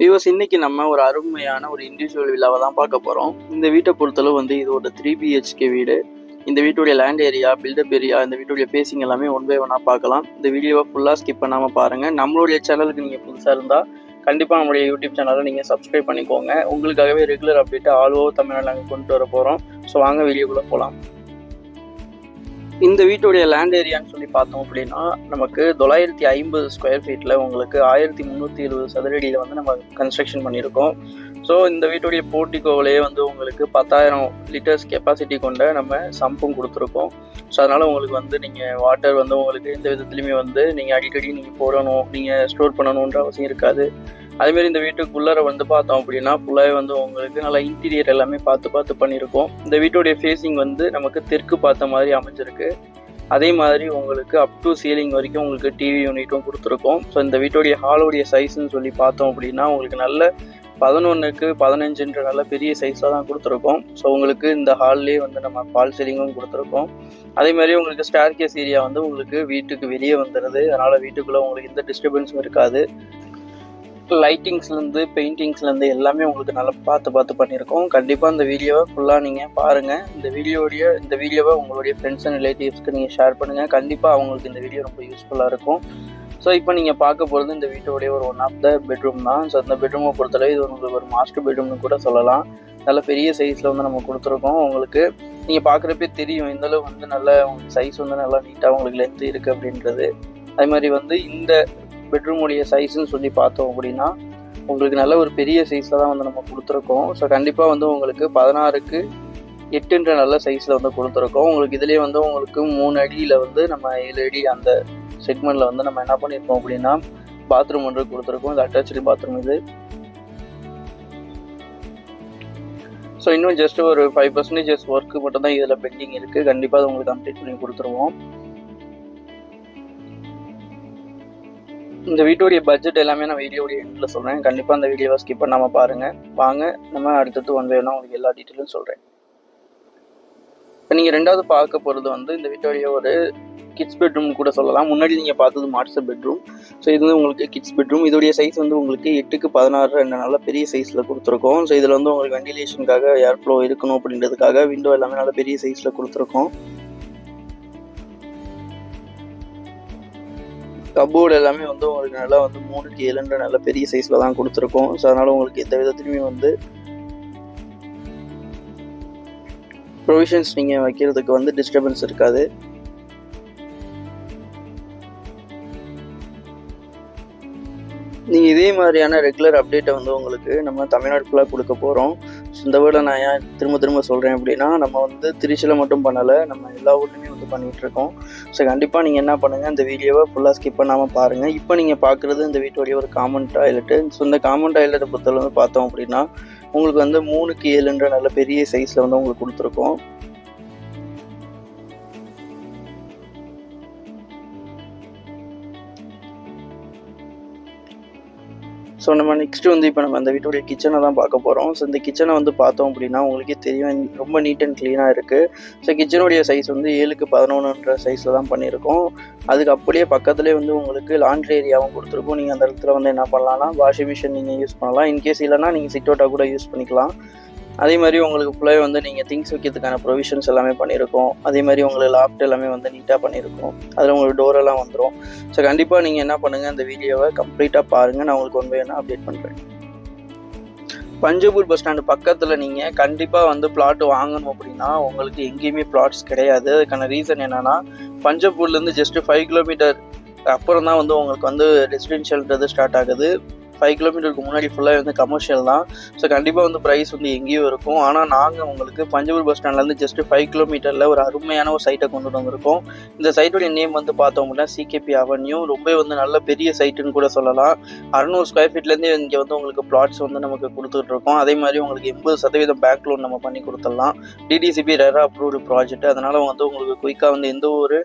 Viewers இன்னைக்கு நம்ம ஒரு அருமையான ஒரு இண்டிவிஜுவல் வில்லாவை தான் பார்க்க போகிறோம் இந்த வீட்டை பொறுத்தளவு வந்து இது ஒரு த்ரீ பிஹெச்கே வீடு. இந்த வீட்டுடைய லேண்ட் ஏரியா பில்டப் ஏரியா இந்த வீட்டுடைய ஃபேஸிங் எல்லாமே ஒன் பை ஒன்னாக பார்க்கலாம். இந்த வீடியோவை ஃபுல்லாக ஸ்கிப் பண்ணாமல் பாருங்கள் நம்மளுடைய சேனலுக்கு நீங்கள் புதுசாக இருந்தால் கண்டிப்பாக நம்மளுடைய யூடியூப் சேனலை நீங்கள் சப்ஸ்கிரைப் பண்ணிக்கோங்க. உங்களுக்காகவே regular update all over Tamil Nadu நாங்கள் கொண்டு வர போகிறோம் ஸோ வாங்க வீடியோக்குள்ளே போகலாம் இந்த வீட்டுடைய லேண்ட் ஏரியான்னு சொல்லி பார்த்தோம் அப்படின்னா நமக்கு தொள்ளாயிரத்தி ஐம்பது ஸ்கொயர் ஃபீட்டில் உங்களுக்கு ஆயிரத்தி முந்நூற்றி எழுபது சதுரடியில் வந்து நம்ம கன்ஸ்ட்ரக்ஷன் பண்ணியிருக்கோம். ஸோ இந்த வீட்டுடைய போர்ட்டிகோவிலே வந்து உங்களுக்கு பத்தாயிரம் லிட்டர்ஸ் கெப்பாசிட்டி கொண்ட நம்ம சம்பும் கொடுத்துருக்கோம். ஸோ அதனால் உங்களுக்கு வந்து நீங்கள் வாட்டர் வந்து உங்களுக்கு எந்த விதத்துலையுமே வந்து நீங்கள் அடிக்கடி நீங்கள் போடணும் நீங்கள் ஸ்டோர் பண்ணணுன்ற அவசியம் இருக்காது. அதேமாரி இந்த வீட்டுக்குள்ளார வந்து பார்த்தோம் அப்படின்னா ஃபுல்லாகவே வந்து உங்களுக்கு நல்லா இன்டீரியர் எல்லாமே பார்த்து பார்த்து பண்ணியிருக்கோம். இந்த வீட்டுடைய ஃபேஸிங் வந்து நமக்கு தெற்கு பார்த்த மாதிரி அமைஞ்சிருக்கு. அதே மாதிரி உங்களுக்கு அப் டு சீலிங் வரைக்கும் உங்களுக்கு டிவி யூனிட்டும் கொடுத்துருக்கோம். ஸோ இந்த வீட்டுடைய ஹாலோடைய சைஸ்ன்னு சொல்லி பார்த்தோம் அப்படின்னா உங்களுக்கு நல்ல பதினொன்றுக்கு பதினஞ்சுன்ற நல்ல பெரிய சைஸாக தான் கொடுத்துருக்கோம். ஸோ உங்களுக்கு இந்த ஹால்லேயே வந்து நம்ம பால் சீலிங்கும் கொடுத்துருக்கோம். அதே மாதிரி உங்களுக்கு ஸ்டார் கேஸ் ஏரியா வந்து உங்களுக்கு வீட்டுக்கு வெளியே வந்துடுது அதனால் வீட்டுக்குள்ளே உங்களுக்கு எந்த டிஸ்டர்பன்ஸும் இருக்காது. லைட்டிங்ஸ்லேருந்து பெயிண்டிங்ஸ்லேருந்து எல்லாமே உங்களுக்கு நல்லா பார்த்து பார்த்து பண்ணியிருக்கோம். கண்டிப்பாக இந்த வீடியோவை ஃபுல்லாக நீங்கள் பாருங்கள் இந்த வீடியோடைய இந்த வீடியோவை உங்களுடைய ஃப்ரெண்ட்ஸ் அண்ட் ரிலேட்டிவ்ஸ்க்கு நீங்கள் ஷேர் பண்ணுங்கள் கண்டிப்பாக அவங்களுக்கு இந்த வீடியோ ரொம்ப யூஸ்ஃபுல்லாக இருக்கும். ஸோ இப்போ நீங்கள் பார்க்க போகிறது இந்த வீட்டோடைய ஒரு ஒன் ஆஃப் த பெட்ரூம் தான். ஸோ அந்த பெட்ரூமை பொறுத்தளவு இது உங்களுக்கு ஒரு மாஸ்டர் பெட்ரூம்னு கூட சொல்லலாம். நல்ல பெரிய சைஸில் வந்து நம்ம கொடுத்துருக்கோம் உங்களுக்கு. நீங்கள் பார்க்குறப்பே தெரியும் இந்த அளவு வந்து நல்ல உங்களுக்கு சைஸ் வந்து நல்லா நீட்டாக உங்களுக்கு லென்த்து இருக்குது அப்படின்றது. அதே மாதிரி வந்து இந்த பெட்ரூமுடைய சைஸ்ன்னு சொல்லி பார்த்தோம் அப்படின்னா உங்களுக்கு நல்ல ஒரு பெரிய சைஸில் தான் வந்து நம்ம கொடுத்துருக்கோம். ஸோ கண்டிப்பாக வந்து உங்களுக்கு பதினாறுக்கு எட்டுன்ற நல்ல சைஸில் வந்து கொடுத்துருக்கோம். உங்களுக்கு இதுலேயே வந்து உங்களுக்கு மூணு அடியில் வந்து நம்ம ஏழு அடி அந்த செக்மெண்ட்டில் வந்து நம்ம என்ன பண்ணியிருக்கோம் அப்படின்னா பாத்ரூம் ஒன்று கொடுத்துருக்கோம். இது அட்டாச்சு பாத்ரூம் இது. ஸோ இன்னும் ஜஸ்ட் ஒரு ஃபைவ் பர்சன்டேஜஸ் ஒர்க்கு மட்டும் தான் இதில் பெண்டிங் இருக்குது கண்டிப்பாக அது உங்களுக்கு கம்ப்ளீட் பண்ணி கொடுத்துருவோம். இந்த வீடியோடைய பட்ஜெட் எல்லாமே நான் வீடியோடைய எண்டில் சொல்கிறேன் கண்டிப்பாக அந்த வீடியோவை ஸ்கிப் பண்ணாமல் பாருங்கள் வாங்க நம்ம அடுத்தது ஒன் வேணும் உங்களுக்கு எல்லா டீட்டெயிலும் சொல்கிறேன் இப்போ நீங்கள் ரெண்டாவது பார்க்க போகிறது வந்து இந்த வீட்டோடைய ஒரு கிட்ஸ் பெட்ரூம் கூட சொல்லலாம். முன்னாடி நீங்கள் பார்த்தது மாஸ்டர் பெட்ரூம் ஸோ இது வந்து உங்களுக்கு கிட்ஸ் பெட்ரூம் இதோடைய சைஸ் வந்து உங்களுக்கு எட்டுக்கு பதினாறு ரெண்டு நல்ல பெரிய சைஸில் கொடுத்துருக்கோம். ஸோ இதில் வந்து உங்களுக்கு வெண்டிலேஷனுக்காக ஏர் ஃப்ளோ இருக்கணும் அப்படின்றதுக்காக விண்டோ எல்லாமே நல்ல பெரிய சைஸில் கொடுத்துருக்கோம். கப்போர்டு எல்லாமே வந்து உங்களுக்கு நல்லா வந்து மூணுக்கு ஏழுன்ற நல்ல பெரிய சைஸில் தான் கொடுத்துருக்கோம். ஸோ அதனால் உங்களுக்கு எந்த விதத்துலையுமே வந்து ப்ரொவிஷன்ஸ் நீங்கள் வைக்கிறதுக்கு வந்து டிஸ்டர்பன்ஸ் இருக்காது. நீங்கள் இதே மாதிரியான ரெகுலர் அப்டேட்டை வந்து உங்களுக்கு நம்ம தமிழ்நாடு ஃபுல்லாக கொடுக்க போகிறோம் இந்த வேர்டை நான் ஏன் திரும்ப திரும்ப சொல்கிறேன் அப்படின்னா நம்ம வந்து திருச்சியில் மட்டும் பண்ணலை நம்ம எல்லா ஊர்லேயுமே வந்து பண்ணிகிட்டு இருக்கோம். ஸோ கண்டிப்பாக நீங்கள் என்ன பண்ணுங்கள் இந்த வீடியோவை ஃபுல்லாக ஸ்கிப் பண்ணாமல் பாருங்கள் இப்போ நீங்கள் பார்க்குறது இந்த வீட்டோடைய ஒரு காமன் டாய்லெட்டு ஸோ இந்த காமன் டாய்லெட்டை பொறுத்தவரை வந்து பார்த்தோம் அப்படின்னா உங்களுக்கு வந்து மூணுக்கு ஏழுன்ற நல்ல பெரிய சைஸில் வந்து உங்களுக்கு கொடுத்துருக்கோம். ஸோ நம்ம நெக்ஸ்ட் வந்து இப்போ நம்ம அந்த வீட்டுடைய கிச்சனை தான் பார்க்க போகிறோம் ஸோ இந்த கிச்சனை வந்து பார்த்தோம் அப்படின்னா உங்களுக்கே தெரியும் ரொம்ப நீட் அண்ட் க்ளீனாக இருக்குது ஸோ கிச்சனுடைய சைஸ் வந்து ஏழுக்கு பதினொன்றுன்ற சைஸில் தான் பண்ணியிருக்கோம். அதுக்கு அப்படியே பக்கத்துலேயே வந்து உங்களுக்கு லாண்ட்ரி ஏரியாவும் கொடுத்துருக்கோம். நீங்கள் அந்த இடத்துல வந்து என்ன பண்ணலாம்னா வாஷிங் மிஷின் நீங்கள் யூஸ் பண்ணலாம். இன்கேஸ் இல்லைனா நீங்கள் சிட்டோட்டா கூட யூஸ் பண்ணிக்கலாம். அதே மாதிரி உங்களுக்கு ஃபுல்லாகவே வந்து நீங்கள் திங்ஸ் வைக்கிறதுக்கான ப்ரொவிஷன்ஸ் எல்லாமே பண்ணியிருக்கோம் அதே மாதிரி உங்களுக்கு லாஃப்ட் எல்லாமே வந்து நீட்டாக பண்ணியிருக்கோம் அதில் உங்களுக்கு டோர் எல்லாம் வந்துடும் ஸோ கண்டிப்பாக நீங்கள் என்ன பண்ணுங்கள் அந்த வீடியோவை கம்ப்ளீட்டாக பாருங்கள் நான் உங்களுக்கு ஒன் வேணா அப்டேட் பண்ணுறேன் பஞ்சபூர் பஸ் ஸ்டாண்டு பக்கத்தில் நீங்கள் கண்டிப்பாக வந்து பிளாட் வாங்கணும் அப்படின்னா உங்களுக்கு எங்கேயுமே பிளாட்ஸ் கிடையாது. அதுக்கான ரீசன் என்னென்னா பஞ்சபூர்லேருந்து ஜஸ்ட்டு ஃபைவ் கிலோமீட்டர் அப்புறம் தான் வந்து உங்களுக்கு வந்து ரெசிடென்ஷியல்ன்றது ஸ்டார்ட் ஆகுது. ஃபைவ் கிலோமீட்டருக்கு முன்னாடி ஃபுல்லாக வந்து கமர்ஷியல் தான். ஸோ கண்டிப்பாக வந்து ப்ரைஸ் வந்து எங்கேயும் இருக்கும். ஆனால் நாங்கள் உங்களுக்கு பஞ்சபூர் பஸ் ஸ்டாண்ட்லேருந்து ஜஸ்ட் ஃபைவ் கிலோமீட்டரில் ஒரு அருமையான ஒரு சைட்டை கொண்டு வந்திருக்கோம். இந்த சைட்டுடைய நேம் வந்து பார்த்தோம் அப்படின்னா சிகேபி அவென்யூ ரொம்ப வந்து நல்ல பெரிய சைட்டுன்னு கூட சொல்லலாம். அறநூறு ஸ்கொயர் ஃபீட்லேருந்து இங்கே வந்து உங்களுக்கு பிளாட்ஸ் வந்து நமக்கு கொடுத்துட்டு இருக்கோம். அதே மாதிரி உங்களுக்கு எண்பது சதவீதம் பேங்க் லோன் நம்ம பண்ணி கொடுத்துடலாம். டிடிசிபி ரெரா அப்ரூவ்டு ப்ராஜெக்ட் அதனால் வந்து உங்களுக்கு குயிக்காக வந்து எந்த ஒரு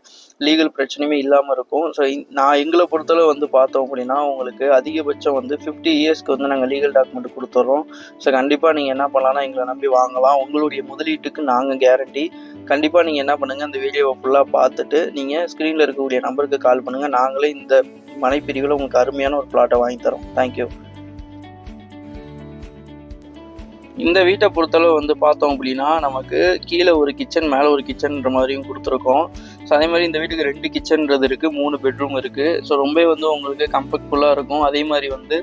லீகல் பிரச்சனையுமே இல்லாமல் இருக்கும். ஸோ நான் எங்களை பொறுத்தளவு வந்து பார்த்தோம் அப்படின்னா உங்களுக்கு அதிகபட்சம் வந்து ஃபிஃப்டி இயர்ஸ்க்கு வந்து நாங்கள் லீகல் டாக்குமெண்ட் கொடுத்துட்றோம் ஸோ கண்டிப்பாக நீங்கள் என்ன பண்ணலாம்னா எங்களை நம்பி வாங்கலாம். உங்களுடைய முதலீட்டுக்கு நாங்கள் கேரண்டி கண்டிப்பாக நீங்கள் என்ன பண்ணுங்கள் அந்த வீடியோவை ஃபுல்லாக பார்த்துட்டு நீங்கள் ஸ்க்ரீனில் இருக்கக்கூடிய நம்பருக்கு கால் பண்ணுங்கள் நாங்களே இந்த மனைப்பிரிவில் உங்களுக்கு அருமையான ஒரு பிளாட்டை வாங்கி தரோம். தேங்க்யூ இந்த வீட்டை பொறுத்தளவு வந்து பார்த்தோம் அப்படின்னா நமக்கு கீழே ஒரு கிச்சன் மேலே ஒரு கிச்சன்ற மாதிரியும் கொடுத்துருக்கோம். ஸோ அதே மாதிரி இந்த வீட்டுக்கு ரெண்டு கிச்சன்றது இருக்குது மூணு பெட்ரூம் இருக்குது ஸோ ரொம்ப வந்து உங்களுக்கு கம்ஃபர்ட்ஃபுல்லாக இருக்கும். அதே மாதிரி வந்து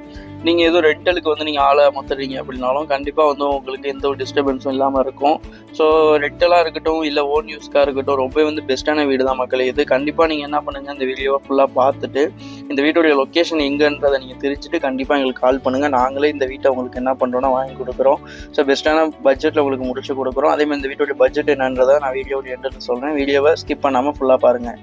நீங்கள் எதுவும் ரெண்டலுக்கு வந்து நீங்கள் ஆளை அமர்த்துறீங்க அப்படின்னாலும் கண்டிப்பாக வந்து உங்களுக்கு எந்த ஒரு டிஸ்டர்பன்ஸும் இல்லாமல் இருக்கும். ஸோ ரெண்டலாக இருக்கட்டும் இல்லை ஓன் யூஸ்க்காக இருக்கட்டும் ரொம்ப வந்து பெஸ்ட்டான வீடு தான் மக்களே. இது கண்டிப்பாக நீங்கள் என்ன பண்ணுங்கள் இந்த வீடியோவை ஃபுல்லாக பார்த்துட்டு இந்த வீட்டுடைய லொக்கேஷன் எங்கன்றதை நீங்கள் தெரிஞ்சுட்டு கண்டிப்பாக எங்களுக்கு கால் பண்ணுங்கள் நாங்களே இந்த வீட்டை உங்களுக்கு என்ன பண்ணுறோன்னா வாங்கி கொடுக்குறோம். ஸோ பெஸ்ட்டான பட்ஜெட்டில் உங்களுக்கு முடிச்சு கொடுக்குறோம். அதே மாதிரி இந்த வீட்டுடைய பட்ஜெட் என்னன்றதை நான் வீடியோட எண்டில் சொல்கிறேன் வீடியோவை ஸ்கிப் பண்ணாமல் ஃபுல்லாக பாருங்கள்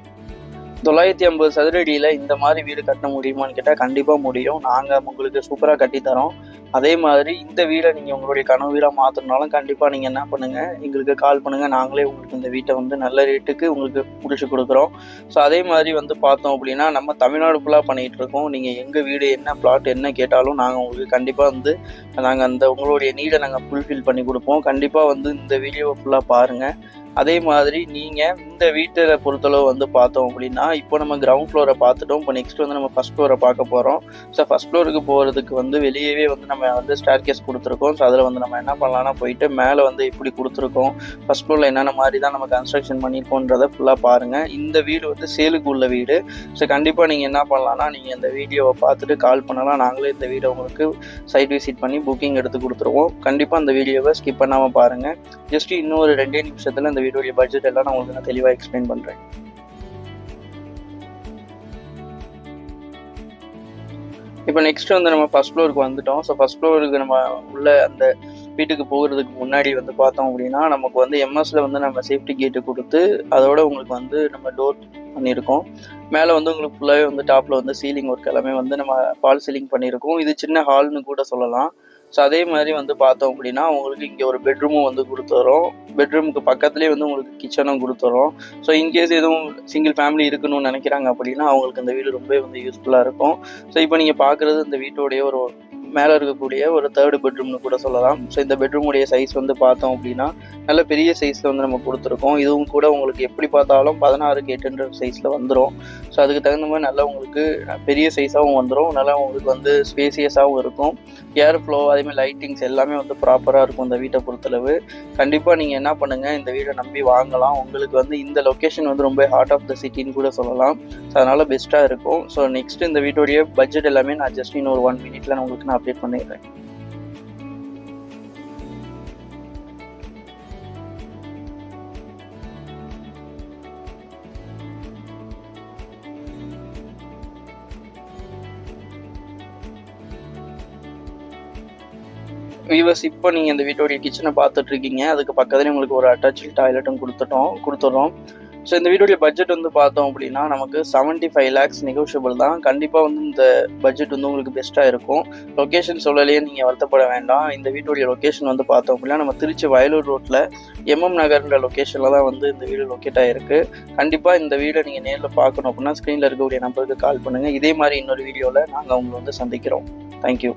தொள்ளாயிரத்தி ஐம்பது சதுரடியில் இந்த மாதிரி வீடு கட்ட முடியுமான்னு கேட்டால் கண்டிப்பாக முடியும். நாங்கள் உங்களுக்கு சூப்பராக கட்டித்தரோம். அதே மாதிரி இந்த வீடை நீங்கள் உங்களுடைய கனவு வீடாக மாற்றணுனாலும் கண்டிப்பாக நீங்கள் என்ன பண்ணுங்கள் எங்களுக்கு கால் பண்ணுங்கள் நாங்களே உங்களுக்கு இந்த வீட்டை வந்து நல்ல ரேட்டுக்கு உங்களுக்கு பிடிச்சி கொடுக்குறோம். ஸோ அதே மாதிரி வந்து பார்த்தோம் அப்படின்னா நம்ம தமிழ்நாடு ஃபுல்லாக பண்ணிகிட்டு இருக்கோம். நீங்கள் எங்கள் வீடு என்ன பிளாட் என்ன கேட்டாலும் நாங்கள் உங்களுக்கு கண்டிப்பாக வந்து நாங்கள் அந்த உங்களுடைய நீடை நாங்கள் ஃபுல்ஃபில் பண்ணி கொடுப்போம். கண்டிப்பாக வந்து இந்த வீடியோவை ஃபுல்லாக பாருங்கள் அதே மாதிரி நீங்கள் இந்த வீட்டில் பொறுத்தளவு வந்து பார்த்தோம் அப்படின்னா இப்போ நம்ம கிரவுண்ட் ஃப்ளோரை பார்த்துட்டோம். இப்போ நெக்ஸ்ட் வந்து நம்ம ஃபஸ்ட் ஃப்ளோரை பார்க்க போகிறோம் ஸோ ஃபஸ்ட் ஃப்ளோருக்கு போகிறதுக்கு வந்து வெளியவே வந்து நம்ம வந்து ஸ்டார் கேஸ் கொடுத்துருக்கோம். ஸோ அதில் வந்து நம்ம என்ன பண்ணலாம்னா போயிட்டு மேலே வந்து இப்படி கொடுத்துருக்கோம்? ஃபஸ்ட் ஃப்ளோரில் என்னென்ன மாதிரி தான் நம்ம கன்ஸ்ட்ரக்ஷன் பண்ணியிருக்கோன்றதை ஃபுல்லாக பாருங்கள் இந்த வீடு வந்து சேலுக்கு உள்ள வீடு. ஸோ கண்டிப்பாக நீங்கள் என்ன பண்ணலாம்னா நீங்கள் இந்த வீடியோவை பார்த்துட்டு கால் பண்ணலாம். நாங்களே இந்த வீடியோ உங்களுக்கு சைட் விசிட் பண்ணி புக்கிங் எடுத்து கொடுத்துருவோம். கண்டிப்பாக அந்த வீடியோவை ஸ்கிப் பண்ணாமல் பாருங்கள் ஜஸ்ட் இன்னொரு ரெண்டே நிமிஷத்தில் இந்த வீடியோடைய பட்ஜெட் எல்லாம் நான் உங்களுக்கு நான் தெளிவாக எக்ஸ்பிளைன் பண்ணுறேன் இப்போ நெக்ஸ்ட் வந்து நம்ம ஃபர்ஸ்ட் ஃப்ளோருக்கு வந்துட்டோம். ஸோ ஃபர்ஸ்ட் ஃப்ளோருக்கு நம்ம உள்ள அந்த வீட்டுக்கு போகிறதுக்கு முன்னாடி வந்து பார்த்தோம் அப்படின்னா நமக்கு வந்து எம்எஸ்ல வந்து நம்ம சேஃப்டி கேட்டு கொடுத்து அதோட உங்களுக்கு வந்து நம்ம டோர் பண்ணியிருக்கோம். மேலே வந்து உங்களுக்கு ஃபுல்லாகவே வந்து டாப்பில் வந்து சீலிங் ஒர்க் எல்லாமே வந்து நம்ம ஃபால் சீலிங் பண்ணியிருக்கோம். இது சின்ன ஹால்னு கூட சொல்லலாம். ஸோ அதே மாதிரி வந்து பார்த்தோம் அப்படின்னா உங்களுக்கு இங்கே ஒரு பெட்ரூமும் வந்து கொடுத்துறோம். பெட்ரூமுக்கு பக்கத்துலேயே வந்து உங்களுக்கு கிச்சனும் கொடுத்துறோம். ஸோ இன்கேஸ் எதுவும் சிங்கிள் ஃபேமிலி இருக்கணும்னு நினைக்கிறாங்க அப்படின்னா அவங்களுக்கு இந்த வீடு ரொம்பவே வந்து யூஸ்ஃபுல்லாக இருக்கும். ஸோ இப்போ நீங்கள் பார்க்குறது இந்த வீட்டோடைய ஒரு மேலே இருக்கக்கூடிய ஒரு தேர்டு பெட்ரூம்னு கூட சொல்லலாம். ஸோ இந்த பெட்ரூமுடைய சைஸ் வந்து பார்த்தோம் அப்படின்னா நல்ல பெரிய சைஸில் வந்து நம்ம கொடுத்துருக்கோம். இதுவும் கூட உங்களுக்கு எப்படி பார்த்தாலும் பதினாறுக்கு எட்டுன்ற சைஸில் வந்துடும் ஸோ அதுக்கு தகுந்த மாதிரி நல்லா உங்களுக்கு பெரிய சைஸாகவும் வந்துடும் நல்லா உங்களுக்கு வந்து ஸ்பேசியஸாகவும் இருக்கும். ஏர் ஃப்ளோ அதேமாதிரி லைட்டிங்ஸ் எல்லாமே வந்து ப்ராப்பராக இருக்கும் இந்த வீட்டை பொறுத்தளவு. கண்டிப்பாக நீங்கள் என்ன பண்ணுங்கள் இந்த வீடை நம்பி வாங்கலாம். உங்களுக்கு வந்து இந்த லொக்கேஷன் வந்து ரொம்ப ஹார்ட் ஆஃப் த சிட்டின்னு கூட சொல்லலாம். ஸோ அதனால் பெஸ்ட்டாக இருக்கும். ஸோ நெக்ஸ்ட் இந்த வீட்டோடைய பட்ஜெட் எல்லாமே நான் ஜஸ்ட் இன்னொரு ஒன் மினிட்ல நான் உங்களுக்கு நான் அப்ளை பண்ணிடுறேன் வியூவர்ஸ் இப்போ நீங்கள் இந்த வீட்டோடைய கிச்சனை பார்த்துட்டு இருக்கீங்க. அதுக்கு பக்கத்துலேயே உங்களுக்கு ஒரு அட்டாச் டாய்லெட்டும் கொடுத்துட்டோம் கொடுத்துட்றோம். ஸோ இந்த வீடியோடைய பட்ஜெட் வந்து பார்த்தோம் அப்படின்னா நமக்கு செவன்ட்டி ஃபைவ் லேக்ஸ் நெகோஷியபிள் தான். கண்டிப்பாக வந்து இந்த பட்ஜெட் வந்து உங்களுக்கு பெஸ்ட்டாக இருக்கும். லொக்கேஷன் சொல்லலையே நீங்கள் வருத்தப்பட வேண்டாம். இந்த வீட்டுடைய லொக்கேஷன் வந்து பார்த்தோம் அப்படின்னா நம்ம திருச்சி வயலூர் ரோட்டில் எம்எம் நகர்ன்ற லொக்கேஷனில் தான் வந்து இந்த வீடு லொக்கேட் ஆகிருக்கு கண்டிப்பாக இந்த வீடை நீங்கள் நேரில் பார்க்கணும் அப்படின்னா ஸ்க்ரீனில் இருக்கக்கூடிய நம்பருக்கு கால் பண்ணுங்கள் இதே மாதிரி இன்னொரு வீடியோவில் நாங்கள் உங்களை வந்து சந்திக்கிறோம். தேங்க்யூ